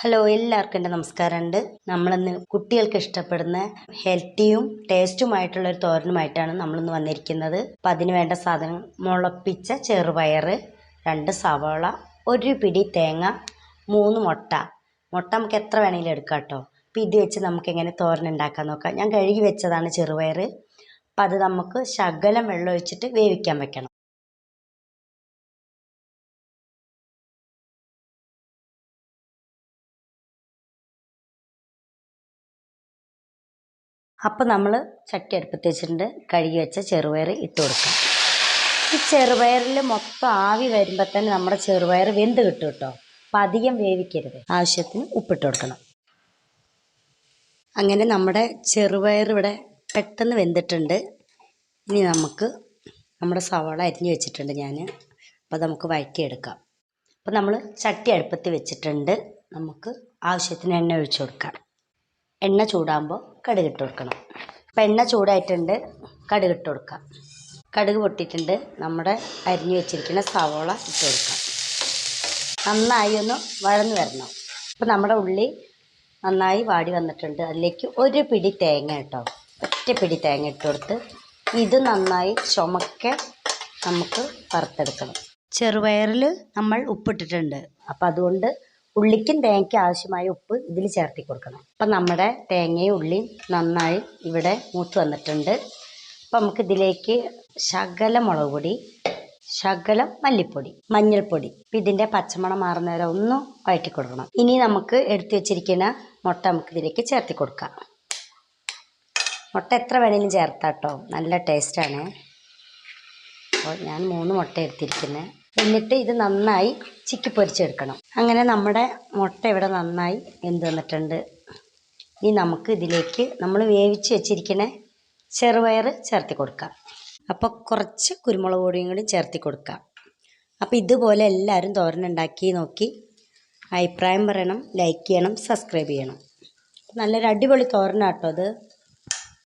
Hello എല്ലാവർക്കും എന്റെ നമസ്കാരമുണ്ട്. നമ്മളിന്ന് കുട്ടികൾക്ക് ഇഷ്ടപ്പെടുന്ന ഹെൽത്തിയും ടേസ്റ്റുമായിട്ടുള്ള ഒരു തോരനുമായിട്ടാണ് നമ്മളിന്ന് വന്നിരിക്കുന്നത്. അപ്പം അതിന് വേണ്ട സാധനം മുളപ്പിച്ച ചെറുപയർ രണ്ട് സവാള ഒരു പിടി തേങ്ങ മൂന്ന് മുട്ട. മുട്ട നമുക്ക് എത്ര വേണമെങ്കിലും എടുക്കാം കേട്ടോ. അപ്പം ഇത് വെച്ച് നമുക്ക് എങ്ങനെ തോരൻ ഉണ്ടാക്കാൻ നോക്കാം. ഞാൻ കഴുകി വെച്ചതാണ് ചെറുപയർ. അപ്പം അത് നമുക്ക് ശകലം വെള്ളം ഒഴിച്ചിട്ട് വേവിക്കാൻ വെക്കണം. അപ്പം നമ്മൾ ചട്ടി അടുപ്പത്ത് വെച്ചിട്ടുണ്ട്. കഴുകി വെച്ച ചെറുപയർ ഇട്ട് കൊടുക്കാം. ഈ ചെറുപയറിൽ മൊത്തം ആവി വരുമ്പോൾ തന്നെ നമ്മുടെ ചെറുപയർ വെന്ത് കിട്ടും കേട്ടോ. അപ്പം അധികം വേവിക്കരുത്. ആവശ്യത്തിന് ഉപ്പിട്ട് കൊടുക്കണം. അങ്ങനെ നമ്മുടെ ചെറുപയർ ഇവിടെ പെട്ടെന്ന് വെന്തിട്ടുണ്ട്. ഇനി നമുക്ക് നമ്മുടെ സവാള അരിഞ്ഞ് വെച്ചിട്ടുണ്ട് ഞാൻ അപ്പോൾ നമുക്ക് വഴറ്റിയെടുക്കാം. അപ്പോൾ നമ്മൾ ചട്ടി അടുപ്പത്ത് വെച്ചിട്ടുണ്ട്. നമുക്ക് ആവശ്യത്തിന് എണ്ണ ഒഴിച്ചു കൊടുക്കാം. എണ്ണ ചൂടാകുമ്പോൾ കടുക് ഇട്ട് കൊടുക്കണം. അപ്പം എണ്ണ ചൂടായിട്ടുണ്ട് കടുക് ഇട്ട് കൊടുക്കാം. കടുക് പൊട്ടിയിട്ടുണ്ട്. നമ്മുടെ അരിഞ്ഞു വെച്ചിരിക്കുന്ന സവോള ഇട്ട് കൊടുക്കാം. നന്നായി ഒന്ന് വഴന്ന് വരണം. അപ്പോൾ നമ്മുടെ ഉള്ളി നന്നായി വാടി വന്നിട്ടുണ്ട്. അതിലേക്ക് ഒരു പിടി തേങ്ങ കേട്ടോ. ഒറ്റ പിടി തേങ്ങ ഇട്ട് കൊടുത്ത് ഇത് നന്നായി ചുമക്കെ നമുക്ക് വറുത്തെടുക്കണം. ചെറുപയറിൽ നമ്മൾ ഉപ്പിട്ടിട്ടുണ്ട്. അപ്പം അതുകൊണ്ട് ഉള്ളിക്കും തേങ്ങയ്ക്കും ആവശ്യമായ ഉപ്പ് ഇതിൽ ചേർത്തി കൊടുക്കണം. അപ്പം നമ്മുടെ തേങ്ങയും ഉള്ളിയും നന്നായി ഇവിടെ മൂത്ത് വന്നിട്ടുണ്ട്. അപ്പം നമുക്ക് ഇതിലേക്ക് ശകല മുളക് പൊടി ശകലം മല്ലിപ്പൊടി മഞ്ഞൾപ്പൊടി. ഇതിന്റെ പച്ചമണം മാറുന്ന വരെ ഒന്ന് വഴറ്റി കൊടുക്കണം. ഇനി നമുക്ക് എടുത്തു വെച്ചിരിക്കുന്ന മുട്ട നമുക്ക് ഇതിലേക്ക് ചേർത്തി കൊടുക്കാം. മുട്ട എത്ര വേണേലും ചേർത്താം കേട്ടോ നല്ല ടേസ്റ്റാണ് അപ്പോൾ ഞാൻ മൂന്ന് മുട്ട എടുത്തിരിക്കുന്നത് എന്നിട്ട് ഇത് നന്നായി ചിക്കി പൊരിച്ചെടുക്കണം. അങ്ങനെ നമ്മുടെ മുട്ട ഇവിടെ നന്നായി വെന്ത് വന്നിട്ടുണ്ട്. ഇനി നമുക്ക് ഇതിലേക്ക് നമ്മൾ വേവിച്ച് വെച്ചിരിക്കുന്ന ചെറുപയർ ചേർത്തി കൊടുക്കാം. അപ്പോൾ കുറച്ച് കുരുമുളക് പൊടിയും കൂടി ചേർത്തി കൊടുക്കാം. അപ്പോൾ ഇതുപോലെ എല്ലാവരും തോരനുണ്ടാക്കി നോക്കി. അഭിപ്രായം പറയണം ലൈക്ക് ചെയ്യണം സബ്സ്ക്രൈബ് ചെയ്യണം. നല്ലൊരു അടിപൊളി തോരനാട്ടോ അത്.